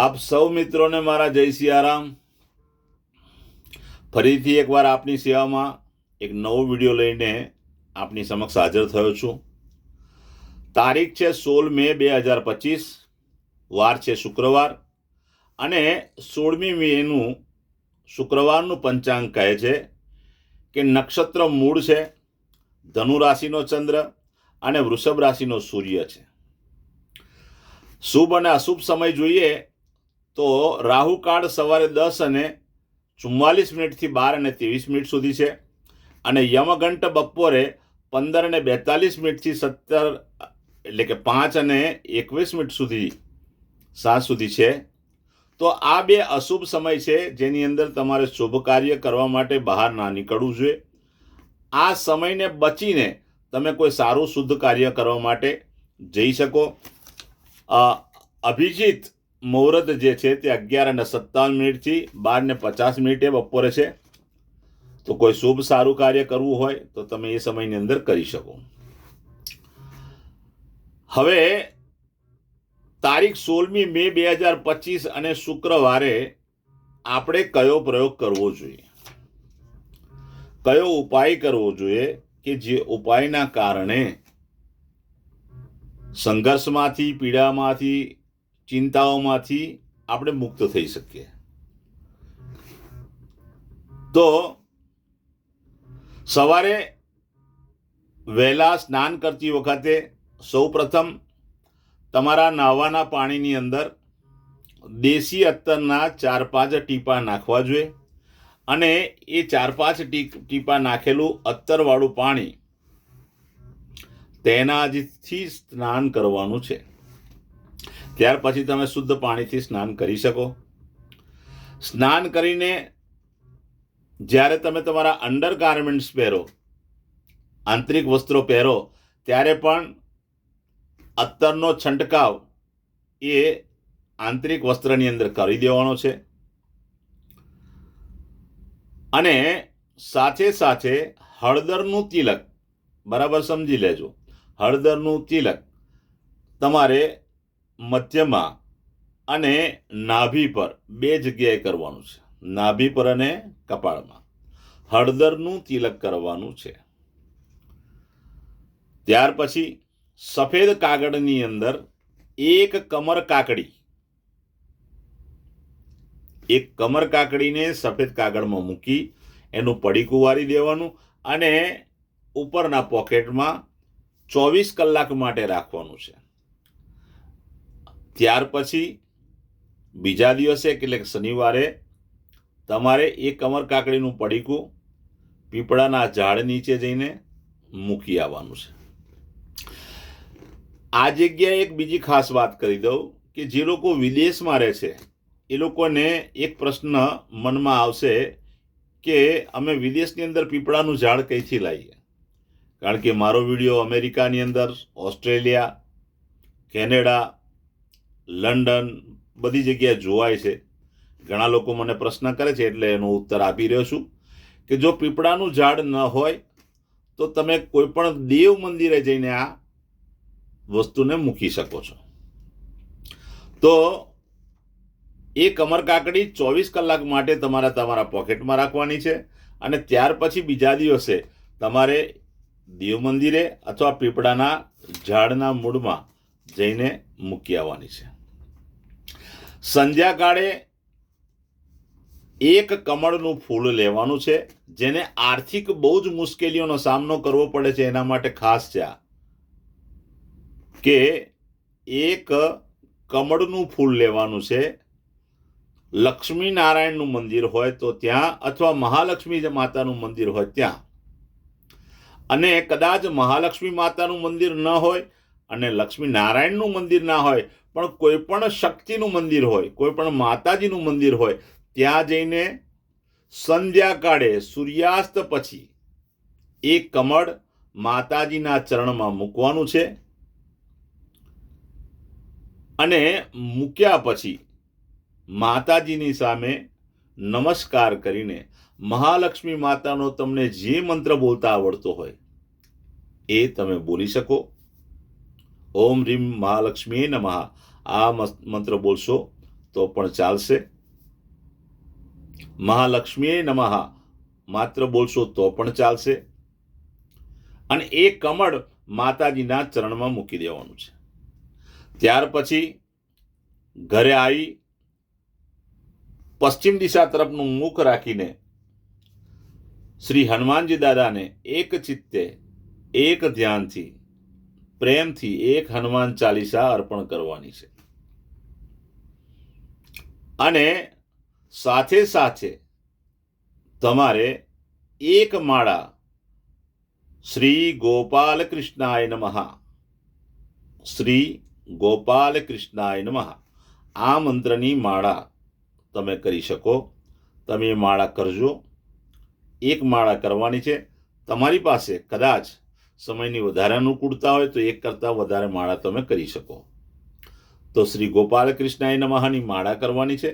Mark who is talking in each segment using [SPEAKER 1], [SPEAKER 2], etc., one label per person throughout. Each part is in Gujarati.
[SPEAKER 1] આપ સૌ મિત્રોને મારા જય સિયારામ. ફરીથી એકવાર આપની સેવામાં એક નવો વીડિયો લઈને આપની સમક્ષ હાજર થયો છું. તારીખ છે સોળ મે બે હજાર પચીસ, વાર છે શુક્રવાર, અને સોળમી મેનું શુક્રવારનું પંચાંગ કહે છે કે નક્ષત્ર મૂળ છે, ધનુ રાશિનો ચંદ્ર અને વૃષભ રાશિનો સૂર્ય છે. શુભ અને અશુભ સમય જોઈએ તો રાહુકાળ સવારે દસ અને ચુમ્માલીસ મિનિટથી બાર અને ત્રેવીસ મિનિટ સુધી છે. અને યમઘંટ બપોરે પંદર અને બેતાલીસ મિનિટથી સત્તર, એટલે કે પાંચ અને એકવીસ મિનિટ સુધી, સાંજ સુધી છે. તો આ બે અશુભ સમય છે જેની અંદર તમારે શુભ કાર્ય કરવા માટે બહાર ના નીકળવું જોઈએ. આ સમયને બચીને તમે કોઈ સારું શુદ્ધ કાર્ય કરવા માટે જઈ શકો. અભિજીત મુહૂર્ત જે છે તે અગિયાર અને સત્તાવન મિનિટથી બાર ને પચાસ મિનિટે બપોરે છે. તો કોઈ શુભ સારું કાર્ય કરવું હોય તો તમે એ સમયની અંદર કરી શકો. હવે તારીખ સોળમી મે બે હજાર પચીસ અને શુક્રવારે આપણે કયો પ્રયોગ કરવો જોઈએ? કયો ઉપાય કરવો જોઈએ કે જે ઉપાયના કારણે સંઘર્ષમાંથી, પીડામાંથી ચિંતાઓમાંથી આપણે મુક્ત થઈ શકીએ. તો સવારે વહેલા સ્નાન કરતી વખતે સૌપ્રથમ તમારા નાહવાના પાણીની અંદર દેશી અત્તરના ચાર પાંચ ટીપા નાખવા જોઈએ અને એ ચાર પાંચ ટીપા નાખેલું અત્તરવાળું પાણી તેનાથી સ્નાન કરવાનું છે. ત્યાર પછી તમે શુદ્ધ પાણીથી સ્નાન કરી શકો. સ્નાન કરીને જ્યારે તમે તમારા અંડર ગાર્મેન્ટ્સ પહેરો, આંતરિક વસ્ત્રો પહેરો, ત્યારે પણ અત્તરનો છંટકાવ એ આંતરિક વસ્ત્રની અંદર કરી દેવાનો છે. અને સાથે સાથે હળદરનું તિલક, બરાબર સમજી લેજો, હળદરનું તિલક તમારે મધ્યમાં અને નાભી પર બે જગ્યાએ કરવાનું છે. નાભી પર અને કપાળમાં. હળદરનું તિલક કરવાનું છે. ત્યાર પછી સફેદ કાગળની અંદર એક કમર કાકડી. એક કમર કાકડીને સફેદ કાગળમાં મૂકી એનું પડીકું વારી દેવાનું અને ઉપરના પોકેટમાં ચોવીસ કલાક માટે રાખવાનું છે. ત્યાર પછી બીજા દિવસે, એટલે કે શનિવારે, તમારે એ કમર કાકડીનું પડીકું પીપળાના ઝાડ નીચે જઈને મૂકી આવવાનું છે. આ જગ્યાએ એક બીજી ખાસ વાત કરી દઉં કે જે લોકો વિદેશમાં રહે છે, એ લોકોને એક પ્રશ્ન મનમાં આવશે કે અમે વિદેશની અંદર પીપળાનું ઝાડ કઈથી લાવીએ? કારણ કે મારો વીડિયો અમેરિકાની અંદર, ઓસ્ટ્રેલિયા, કેનેડા લંડન, બધી જગ્યાએ જોવાય છે. ઘણા લોકો મને પ્રશ્ન કરે છે, એટલે એનો ઉત્તર આપી રહ્યો છું કે જો પીપળાનું ઝાડ ન હોય, તો તમે કોઈ પણ દેવ મંદિરે જઈને આ વસ્તુને મૂકી શકો છો. તો એ કમર કાકડી ચોવીસ કલાક માટે તમારે તમારા પોકેટમાં રાખવાની છે અને ત્યાર પછી બીજા દિવસે તમારે દેવ મંદિરે અથવા પીપળાના ઝાડના મૂળમાં જઈને મૂકી આવવાની છે. સંધ્યાકાળે એક કમળનું ફૂલ લેવાનું છે, જેને આર્થિક બહુ જ મુશ્કેલીઓનો સામનો કરવો પડે છે. એના માટે ખાસ છે કે એક કમળનું ફૂલ લેવાનું છે. લક્ષ્મી નારાયણનું મંદિર હોય તો ત્યાં, અથવા મહાલક્ષ્મી માતાનું મંદિર હોય ત્યાં. અને કદાચ મહાલક્ષ્મી માતાનું મંદિર ન હોય અને લક્ષ્મી નારાયણનું મંદિર ના હોય, પણ કોઈ પણ શક્તિનું મંદિર હોય, કોઈ પણ માતાજીનું મંદિર હોય, ત્યાં જઈને સંધ્યાકાળે સૂર્યાસ્ત પછી એ કમળ માતાજીના ચરણમાં મૂકવાનું છે. અને મૂક્યા પછી માતાજીની સામે નમસ્કાર કરીને મહાલક્ષ્મી માતાનો તમને જે મંત્ર બોલતા આવડતો હોય એ તમે બોલી શકો. ઓમ રીમ મહાલક્ષ્મી નમઃ. આ મંત્ર બોલશો તો પણ ચાલશે. મહાલક્ષ્મીએ નમઃ. માત્ર બોલશો તો પણ ચાલશે. અને એ કમળ માતાજીના ચરણમાં મૂકી દેવાનું છે. ત્યાર પછી ઘરે આવી પશ્ચિમ દિશા તરફનું મુખ રાખીને શ્રી હનુમાનજી દાદાને એક ચિત્તે, એક ધ્યાનથી પ્રેમથી એક હનુમાન ચાલીસા અર્પણ કરવાની છે. અને સાથે સાથે તમારે એક માળા શ્રી ગોપાલ કૃષ્ણાય નમઃ. શ્રી ગોપાલ કૃષ્ણાય નમઃ. આ મંત્રની માળા તમે કરી શકો. તમે માળા કરજો. એક માળા કરવાની છે. તમારી પાસે કદાચ સમયની વધારે અનુકૂળતા હોય તો એક કરતાં વધારે માળા તમે કરી શકો. તો શ્રી ગોપાલકૃષ્ણએ નમઃની માળા કરવાની છે.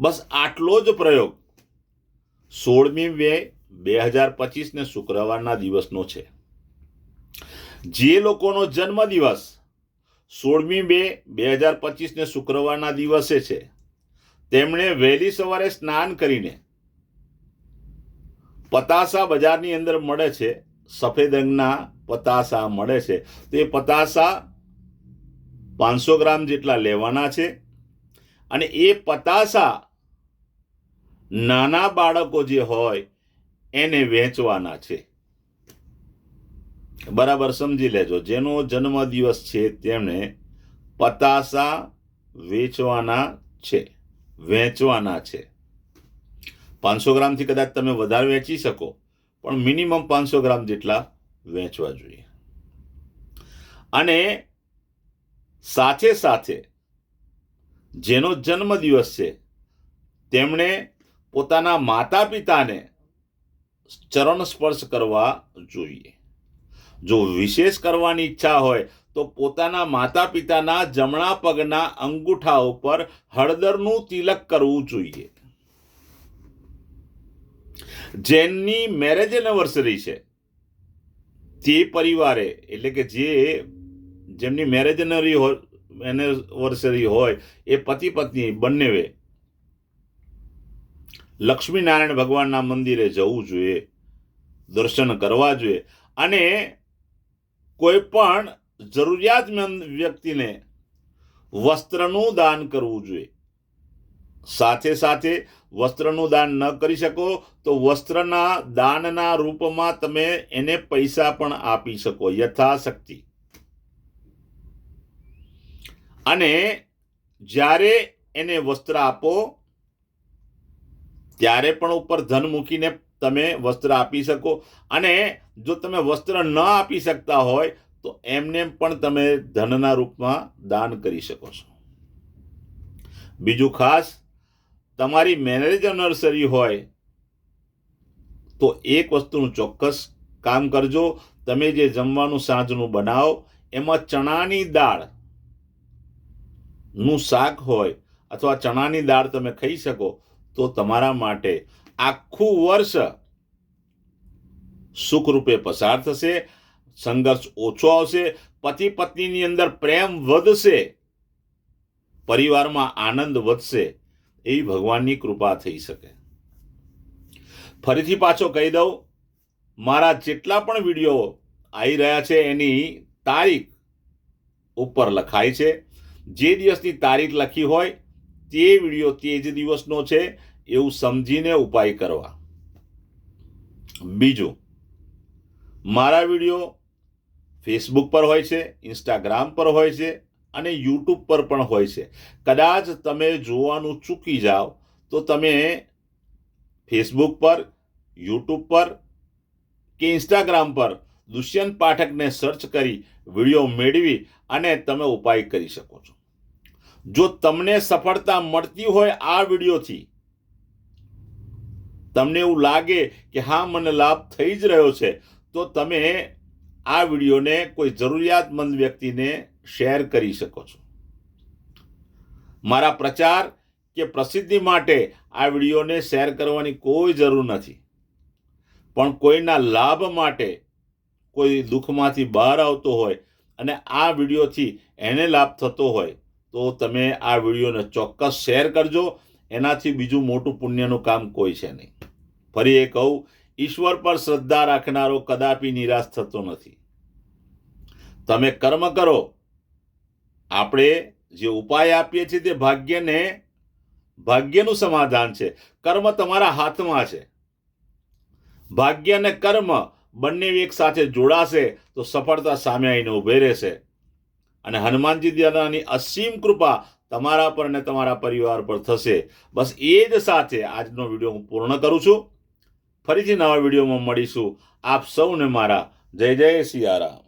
[SPEAKER 1] બસ આટલો જ પ્રયોગ સોળમી મે બે હજાર પચીસને શુક્રવારના દિવસનો છે. જે લોકોનો જન્મદિવસ સોળમી બે બે હજાર પચીસને શુક્રવારના દિવસે છે, તેમણે વહેલી સવારે સ્નાન કરીને પતાસા બજારની અંદર મળે છે સફેદ રંગના પતાસા મળે છે. તો એ પતાસા પાંચસો ગ્રામ જેટલા લેવાના છે અને એ પતાસા નાના બાળકો જે હોય એને વેચવાના છે. બરાબર સમજી લેજો, જેનો જન્મ દિવસ છે તેમણે પતાસા વેચવાના છે વેચવાના છે. પાંચસો ગ્રામથી કદાચ તમે વધારે વેચી શકો. પણ મિનિમમ પાંચસો ગ્રામ જેટલા વેચવા જોઈએ. અને સાથે સાથે જેનો જન્મદિવસ છે, તેમણે પોતાના માતા પિતાને ચરણ સ્પર્શ કરવા જોઈએ. જો વિશેષ કરવાની ઈચ્છા હોય, તો પોતાના માતા પિતાના જમણા પગના અંગૂઠા ઉપર હળદરનું તિલક કરવું જોઈએ. જેની મેરેજ એનિવર્સરી છે. તે પરિવારે, એટલે કે જે જેમની મેરેજ એનિવર્સરી હોય, એ પતિ પત્ની બંનેવે લક્ષ્મીનારાયણ ભગવાનના મંદિરે જવું જોઈએ, દર્શન કરવા જોઈએ, અને કોઈ પણ જરૂરિયાતમંદ વ્યક્તિને વસ્ત્રનું દાન કરવું જોઈએ. સાથે સાથે વસ્ત્રનું દાન ન કરી શકો, તો વસ્ત્રના દાનના રૂપમાં તમે એને પૈસા પણ આપી શકો, યથાશક્તિ. અને જ્યારે એને વસ્ત્ર આપો, ત્યારે પણ ઉપર ધન મૂકીને તમે વસ્ત્ર આપી શકો. અને જો તમે વસ્ત્ર ન આપી શકતા હોય, તો એમને પણ તમે ધનના રૂપમાં દાન કરી શકો છો. બીજું ખાસ તમારી મેરેજ નર્સરી હોય, તો એક વસ્તુનું ચોક્કસ કામ કરજો. તમે જે જમવાનું સાંજનું બનાવો, એમાં ચણાની દાળનું શાક હોય અથવા ચણાની દાળ તમે ખાઈ શકો, તો તમારા માટે આખું વર્ષ સુખરૂપે પસાર થશે, સંઘર્ષ ઓછો આવશે, પતિ પત્નીની અંદર પ્રેમ વધશે, પરિવારમાં આનંદ વધશે. એવી ભગવાનની કૃપા થઈ શકે. ફરીથી પાછો કહી દઉં, મારા જેટલા પણ વીડિયો આવી રહ્યા છે એની તારીખ ઉપર લખાય છે. જે દિવસની તારીખ લખી હોય, તે વીડિયો તે જ દિવસનો છે, એવું સમજીને ઉપાય કરવા. બીજું, મારા વીડિયો ફેસબુક પર હોય છે ઇન્સ્ટાગ્રામ પર હોય છે અને યુટ્યુબ પર પણ હોય છે. કદાચ તમે જોવાનું ચૂકી જાઓ, તો તમે ફેસબુક પર યુટ્યુબ પર કે ઇન્સ્ટાગ્રામ પર દુષ્યંત પાઠકને સર્ચ કરી વીડિયો મેળવી અને તમે ઉપાય કરી શકો છો. જો તમને સફળતા મળતી હોય આ વિડીયોથી, તમને એવું લાગે કે હા, મને લાભ થઈ જ રહ્યો છે, તો તમે આ વિડીયોને કોઈ જરૂરિયાતમંદ વ્યક્તિને શેર કરી શકો છો. મારા પ્રચાર કે પ્રસિદ્ધિ માટે આ વિડીયોને શેર કરવાની કોઈ જરૂર નથી. પણ કોઈના લાભ માટે કોઈ દુઃખમાંથી બહાર આવતો હોય અને આ વિડીયોથી એને લાભ થતો હોય તો તમે આ વિડીયોને ચોક્કસ શેર કરજો. એનાથી બીજું મોટું પુણ્યનું કામ કોઈ છે નહીં. ફરી એ કહું, ઈશ્વર પર શ્રદ્ધા રાખનારો કદાપી નિરાશ થતો નથી. તમે કર્મ કરો આપણે જે ઉપાય આપીએ છીએ તે ભાગ્યને, ભાગ્યનું સમાધાન છે. કર્મ તમારા હાથમાં છે. ભાગ્ય અને કર્મ બંને એક સાથે જોડાશે તો સફળતા સામે આવીને ઊભે રહેશે. અને હનુમાનજી દાદાની અસીમ કૃપા તમારા પર અને તમારા પરિવાર પર થશે. બસ એ જ સાથે આજનો વીડિયો હું પૂર્ણ કરું છું. ફરીથી નવા વિડીયોમાં મળીશું. આપ સૌને મારા. જય જય સિયારામ.